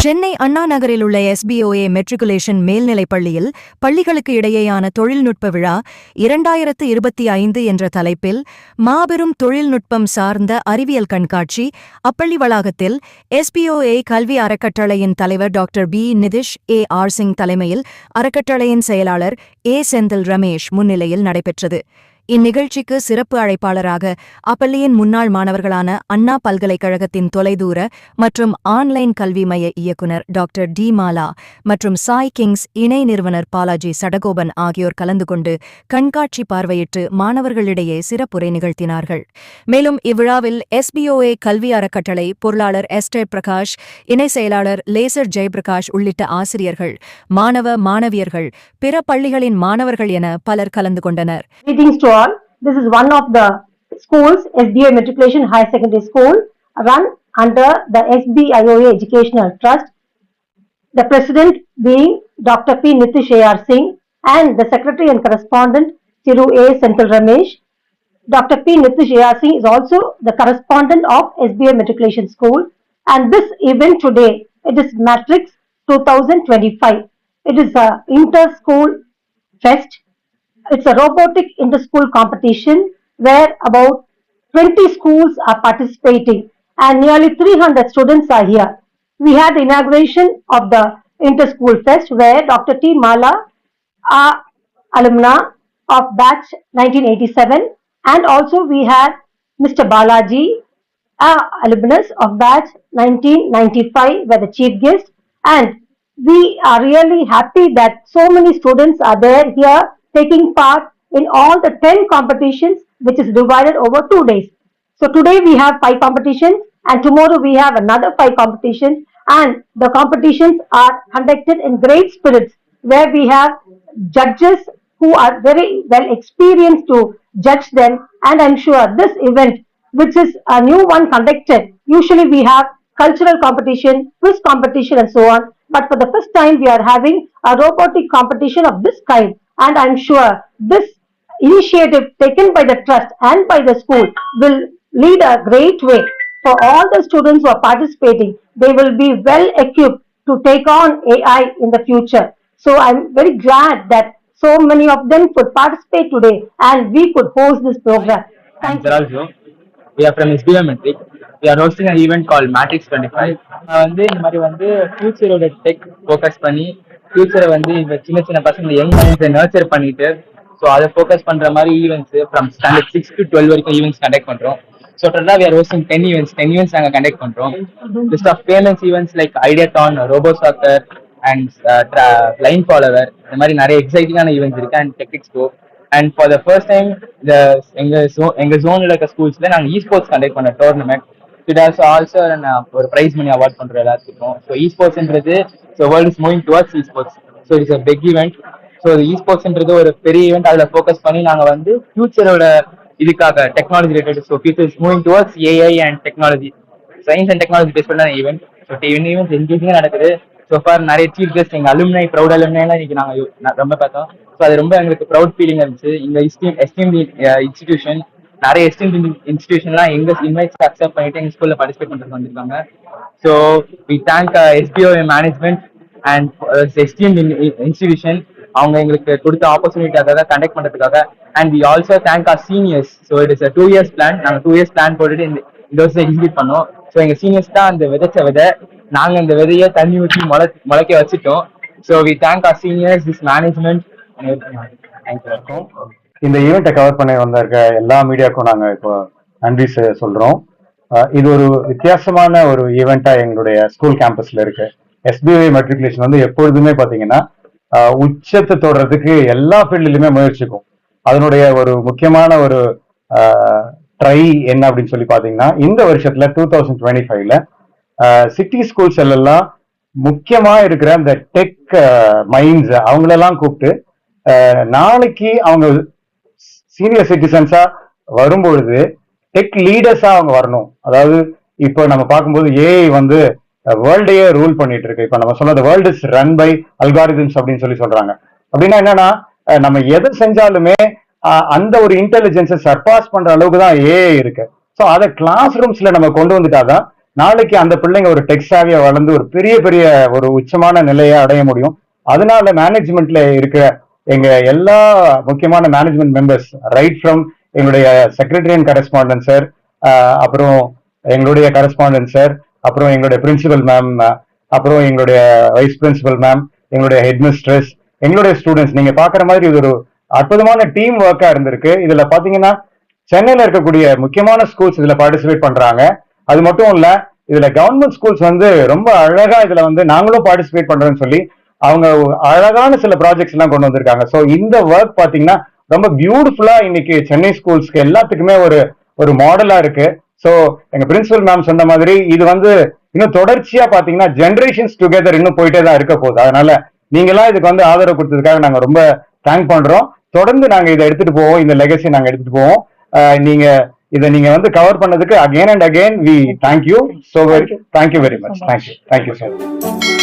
சென்னை அண்ணா நகரில் உள்ள SPOA matriculation மேல்நிலைப் பள்ளியில் பள்ளிகளுக்கு இடையேயான தொழில்நுட்ப விழா இரண்டாயிரத்து இருபத்தி ஐந்து என்ற தலைப்பில் மாபெரும் தொழில்நுட்பம் சார்ந்த அறிவியல் கண்காட்சி அப்பள்ளி வளாகத்தில் எஸ்பிஓஏ கல்வி அறக்கட்டளையின் தலைவர் doctor P Nitish A R Singh தலைமையில் அறக்கட்டளையின் செயலாளர் ஏ செந்தில் ரமேஷ் முன்னிலையில் நடைபெற்றது. இந்நிகழ்ச்சிக்கு சிறப்பு அழைப்பாளராக அப்பள்ளியின் முன்னாள் மாணவர்களான அண்ணா பல்கலைக்கழகத்தின் தொலைதூர மற்றும் ஆன்லைன் கல்வி மைய இயக்குநர் டாக்டர் டி மாலா மற்றும் சாய் கிங்ஸ் இணை நிறுவனர் பாலாஜி சடகோபன் ஆகியோர் கலந்து கொண்டு கண்காட்சி பார்வையிட்டு மாணவர்களிடையே சிறப்புரை நிகழ்த்தினார்கள். மேலும் இவ்விழாவில் எஸ்பிஓஏ கல்வி அறக்கட்டளை பொருளாளர் எஸ்டே பிரகாஷ் இணை செயலாளர் லேசர் ஜெயபிரகாஷ் உள்ளிட்ட ஆசிரியர்கள் மாணவ மாணவியர்கள் பிற பள்ளிகளின் மாணவர்கள் என பலர் கலந்து கொண்டனர். This is one of the schools, SDA Matriculation High Secondary School, run under the SBIOA Educational Trust. The president being Dr. P. Nitish A.R. Singh and the secretary and correspondent Thiru A. Senthil Ramesh. Dr. P. Nitish A.R. Singh is also the correspondent of SBA Matriculation School. And this event today, it is Matrix 2025. It is a inter-school fest it's a robotic inter-school competition where about 20 schools are participating and nearly 300 students are here. We had the inauguration of the inter-school fest where Dr. T. Mala, our alumna of batch 1987 and also we had Mr. Balaji, our alumnus of batch 1995 were the chief guest and we are really happy that so many students are there here taking part in all the 10 competitions which is divided over two days. So today we have five competitions and tomorrow we have another five competitions. And the competitions are conducted in great spirits where we have judges who are very well experienced to judge them. And I'm sure this event which is a new one conducted usually we have cultural competition, quiz competition and so on. But for the first time we are having a robotic competition of this kind and I'm sure this initiative taken by the trust and by the school will lead a great way for all the students who are participating. They will be well equipped to take on AI in the future. So I'm very glad that so many of them could participate today and we could host this program. Thank and you. Saraljo. We are from SBI Metric. We are hosting an event called Matrix 25. நான் வந்து இந்த மாதிரி வந்து ஃபியூச்சரோட tech focus பண்ணி ஃபியூச்சரை வந்து இந்த சின்ன சின்ன பசங்க யங் மைண்ட்ஸை நர்ச்சர் பண்ணிட்டு ஸோ அதை ஃபோக்கஸ் பண்ற மாதிரி events from standard six to twelve வரைக்கும் ஈவெண்ட்ஸ் கண்டக்ட் பண்றோம். ஸோ டோட்டலாக we are ten events ten events நாங்கள் கண்டக்ட் பண்றோம். List of famous events like ideathon robo soccer and line follower இந்த மாதிரி நிறைய எக்ஸைட்டிங்கான ஈவெண்ட்ஸ் இருக்கு. And technique ஸ்கோ and for the first time இந்த எங்க zone- எங்க ஜோன்ல இருக்க ஸ்கூல்ஸ்ல நாங்கள் இ ஸ்போர்ட்ஸ் கண்டக்ட் பண்ண டோர்னமெண்ட் இட் ஆல்சோ ஆல்சோ ஒரு பிரைஸ் மணி அவார்ட் பண்ணுற எல்லாத்துக்கும் ஸோ இ ஸ்போர்ட்ஸ்ன்றது so world is moving towards esports so it's a big event so இ ஸ்போர்ட்ஸ்ன்றது ஒரு பெரிய ஈவெண்ட் அதில் ஃபோக்கஸ் பண்ணி நாங்கள் வந்து ஃபியூச்சரோட இதுக்காக technology related so future is moving towards AI and technology science and technology base பண்ண ஈவெண்ட் ஸோ ஈவெண்ட் எங்கேயுமே நடக்குது. ஸோ ஃபார் நிறைய சீஃப் கெஸ்ட் எங்கள் அலுமினை ப்ரௌட் அலுமினைலாம் இன்னைக்கு நாங்கள் ரொம்ப பார்த்தோம். ஸோ அது ரொம்ப எங்களுக்கு ப்ரௌட் ஃபீலிங் இருந்துச்சு. இந்த எஸ்டீம் எஸ்டீம் இன்ஸ்டிடியூஷன் நிறைய எஸ்டீம் இன்ஸ்டிடியூஷன்லாம் எங்க இன்வைட்ஸ் அக்செப்ட் பண்ணிட்டு எங்க ஸ்கூல்ல பார்ட்டிசிபேட் பண்றது வந்திருக்காங்க. So we thank SBO management and STM institution அவங்க எங்களுக்கு கொடுத்த ஆப்பர்ச்சுனிட்டிக்காக கண்டக்ட் பண்றதுக்காக. And we also thank our seniors so it is two years plan நாங்கள் டூ இயர்ஸ் பிளான் போட்டுட்டு இந்த இந்த வருஷம் எக்ஸிக்யூட் பண்ணோம். ஸோ எங்க சீனியர்ஸ் தான் அந்த விதைச்ச விதை. நாங்கள் இந்த விதையை தண்ணி ஊற்றி முளை முளைக்க வச்சுட்டோம். So we thank our seniors this management thank you இந்த ஈவெண்ட்டை கவர் பண்ண வந்திருக்க எல்லா மீடியாவுக்கும் நாங்கள் இப்போ நன்றி செ- இது ஒரு வித்தியாசமான ஒரு ஈவெண்ட்டாக எங்களுடைய ஸ்கூல் கேம்பஸில் இருக்கு. எஸ்பிஐ மெட்ரிகுலேஷன் வந்து எப்பொழுதுமே பார்த்தீங்கன்னா உச்சத்தை தொடர்றதுக்கு எல்லா ஃபீல்ட்லயுமே முயற்சிக்கும். அதனுடைய ஒரு முக்கியமான ஒரு ட்ரை என்ன அப்படின்னு சொல்லி பார்த்தீங்கன்னா இந்த வருஷத்துல டூ தௌசண்ட் டுவெண்ட்டி ஃபைவ்ல சிட்டி ஸ்கூல்ஸ் எல்லாம் முக்கியமா இருக்கிற இந்த டெக் மைண்ட்ஸ் அவங்களெல்லாம் கூப்பிட்டு நாளைக்கு அவங்க சீனியர் சிட்டிசன்ஸா வரும்பொழுது டெக் லீடர்ஸா அவங்க வரணும். அதாவது இப்போ நம்ம பார்க்கும்போது ஏஐ வந்து வேர்ல்டையே ரூல் பண்ணிட்டு இருக்கு இப்போ நம்ம சொன்னது world is run by algorithms அப்படின்னு சொல்லி சொல்றாங்க. அப்படின்னா என்னன்னா நம்ம எதை செஞ்சாலுமே அந்த ஒரு இன்டெலிஜென்ஸை சர்பாஸ் பண்ற அளவுக்கு தான் ஏஐ இருக்கு. ஸோ அதை கிளாஸ் ரூம்ஸ்ல நம்ம கொண்டு வந்துட்டாதான் நாளைக்கு அந்த பிள்ளைங்க ஒரு டெக்ஸ்டாவியா வளர்ந்து ஒரு பெரிய பெரிய ஒரு உச்சமான நிலையை அடைய முடியும். அதனால மேனேஜ்மெண்ட்ல இருக்கிற எங்க எல்லா முக்கியமான மேனேஜ்மெண்ட் மெம்பர்ஸ் ரைட் ஃப்ரம் எங்களுடைய செக்ரட்டரி அண்ட் கரஸ்பாண்டன்ட் சார் அப்புறம் எங்களுடைய கரஸ்பாண்டன்ட் சார் அப்புறம் எங்களுடைய பிரின்சிபல் மேம் அப்புறம் எங்களுடைய வைஸ் பிரின்சிபல் மேம் எங்களுடைய ஹெட் மிஸ்ட்ரஸ் எங்களுடைய ஸ்டூடெண்ட்ஸ் நீங்க பாக்குற மாதிரி இது ஒரு அற்புதமான டீம் ஒர்க்கா இருந்திருக்கு. இதுல பாத்தீங்கன்னா சென்னையில இருக்கக்கூடிய முக்கியமான ஸ்கூல்ஸ் இதுல பார்ட்டிசிபேட் பண்றாங்க. அது மட்டும் இல்ல இதுல கவர்மெண்ட் ஸ்கூல்ஸ் வந்து ரொம்ப அழகா இதுல வந்து நாங்களும் பார்ட்டிசிபேட் பண்றோம்னு சொல்லி அவங்க அழகான சில ப்ராஜெக்ட்ஸ் எல்லாம் கொண்டு வந்திருக்காங்க. சோ இந்த ஒர்க் பாத்தீங்கன்னா ரொம்ப பியூட்டிஃபுல்லா இன்னைக்கு சென்னை ஸ்கூல்ஸ்க்கு எல்லாத்துக்குமே ஒரு ஒரு மாடலா இருக்கு. சோ எங்க பிரின்சிபல் மேம் சொன்ன மாதிரி இது வந்து இன்னும் தொடர்ச்சியா பாத்தீங்கன்னா ஜெனரேஷன்ஸ் டுகெதர் இன்னும் போயிட்டே தான் இருக்க போகுது. அதனால நீங்களாம் இதுக்கு வந்து ஆதரவு கொடுத்ததுக்காக நாங்க ரொம்ப தேங்க் பண்றோம். தொடர்ந்து நாங்க இதை எடுத்துட்டு போவோம். இந்த லெகசி நாங்க எடுத்துட்டு போவோம். நீங்க இதை நீங்க வந்து கவர் பண்ணதுக்கு again and again we thank you so very thank you very much thank you thank you sir